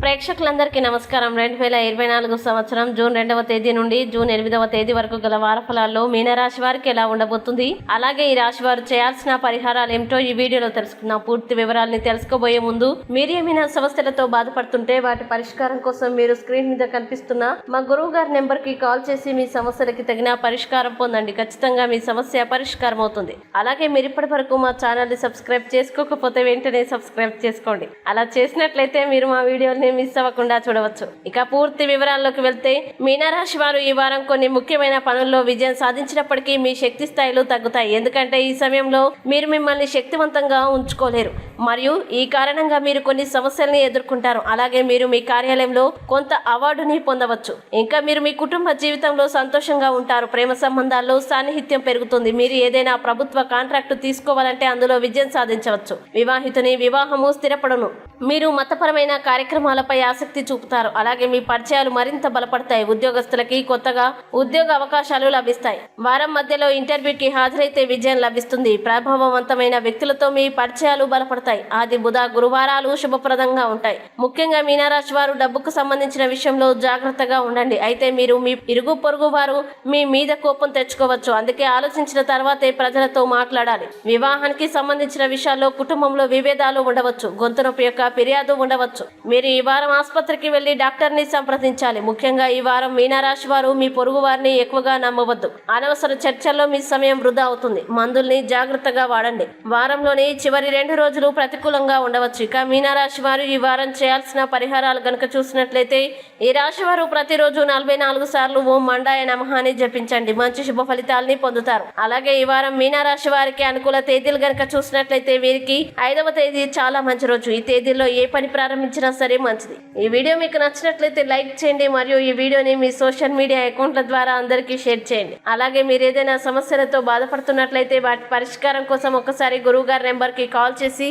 ప్రేక్షకులందరికీ నమస్కారం. రెండు వేల ఇరవై నాలుగు సంవత్సరం జూన్ రెండవ తేదీ నుండి జూన్ ఎనిమిదవ తేదీ వరకు గల వారఫలాల్లో మీనరాశి వారికి ఎలా ఉండబోతుంది? అలాగే ఈ రాశి వారు చేయాల్సిన పరిహారాలు ఏమిటో ఈ వీడియోలో తెలుసుకుందాం. పూర్తి వివరాలని తెలుసుకోబోయే ముందు మీరు ఏమైనా సమస్యలతో బాధపడుతుంటే వాటి పరిష్కారం కోసం మీరు స్క్రీన్ మీద కనిపిస్తున్న మా గురువు గారి నెంబర్కి కాల్ చేసి మీ సమస్యలకి తగిన పరిష్కారం పొందండి. ఖచ్చితంగా మీ సమస్య పరిష్కారం అవుతుంది. అలాగే మీరు ఇప్పటి వరకు మా ఛానల్ని సబ్స్క్రైబ్ చేసుకోకపోతే వెంటనే సబ్స్క్రైబ్ చేసుకోండి. అలా చేసినట్లయితే మీరు మా వీడియోని మిస్ అవ్వకుండా చూడవచ్చు. ఇక పూర్తి వివరాల్లోకి వెళ్తే మీనరాశి వారు ఈ వారం కొన్ని ముఖ్యమైన పనుల్లో విజయం సాధించినప్పటికీ మీ శక్తి స్థాయిలు తగ్గుతాయి. ఎందుకంటే ఈ సమయంలో మీరు మిమ్మల్ని శక్తివంతంగా ఉంచుకోలేరు. మరియు ఈ కారణంగా మీరు కొన్ని సమస్యల్ని ఎదుర్కొంటారు. అలాగే మీరు మీ కార్యాలయంలో కొంత అవార్డుని పొందవచ్చు. ఇంకా మీరు మీ కుటుంబ జీవితంలో సంతోషంగా ఉంటారు. ప్రేమ సంబంధాల్లో సాన్నిహిత్యం పెరుగుతుంది. మీరు ఏదైనా ప్రభుత్వ కాంట్రాక్టు తీసుకోవాలంటే అందులో విజయం సాధించవచ్చు. వివాహితుని వివాహము స్థిరపడను. మీరు మతపరమైన కార్యక్రమాలపై ఆసక్తి చూపుతారు. అలాగే మీ పరిచయాలు మరింత బలపడతాయి. ఉద్యోగస్తులకి కొత్తగా ఉద్యోగ అవకాశాలు లభిస్తాయి. వారం మధ్యలో ఇంటర్వ్యూకి హాజరైతే విజయం లభిస్తుంది. ప్రభావవంతమైన వ్యక్తులతో మీ పరిచయాలు బలపడతాయి. ఆది బుధ గురువారాలు శుభప్రదంగా ఉంటాయి. ముఖ్యంగా మీనారాశి వారు డబ్బుకు సంబంధించిన విషయంలో జాగ్రత్తగా ఉండండి. అయితే మీరు మీ ఇరుగు పొరుగు వారు మీ మీద కోపం తెచ్చుకోవచ్చు. అందుకే ఆలోచించిన తర్వాతే ప్రజలతో మాట్లాడాలి. వివాహానికి సంబంధించిన విషయాల్లో కుటుంబంలో విభేదాలు ఉండవచ్చు. గొంతు నొప్పి యొక్క ఫిర్యాదు ఉండవచ్చు. మీరు ఈ వారం ఆసుపత్రికి వెళ్ళి డాక్టర్ని సంప్రదించాలి. ముఖ్యంగా ఈ వారం మీనారాశి వారు మీ పొరుగు వారిని ఎక్కువగా నమ్మవద్దు. అనవసర చర్చల్లో మీ సమయం వృధా అవుతుంది. మందుల్ని జాగ్రత్తగా వాడండి. వారంలోని చివరి రెండు రోజులు ప్రతికూలంగా ఉండవచ్చు. ఇక మీనరాశి వారు ఈ వారం చేయాల్సిన పరిహారాలు గనక చూసినట్లయితే ఈ రాశి వారు ప్రతిరోజు నలభై నాలుగు సార్లు ఓం మండాయ నమహాన్ని జపించండి. మంచి శుభ ఫలితాలని పొందుతారు. అలాగే ఈ వారం మీనరాశి వారికి అనుకూల తేదీలు గనక చూసినట్లయితే వీరికి ఐదవ తేదీ చాలా మంచి రోజు. ఈ తేదీలో ఏ పని ప్రారంభించినా సరే మంచిది. ఈ వీడియో మీకు నచ్చినట్లయితే లైక్ చేయండి మరియు ఈ వీడియోని మీ సోషల్ మీడియా అకౌంట్ల ద్వారా అందరికీ షేర్ చేయండి. అలాగే మీరు ఏదైనా సమస్యలతో బాధపడుతున్నట్లయితే వాటి పరిష్కారం కోసం ఒకసారి గురువు గారి నెంబర్కి కాల్ చేసి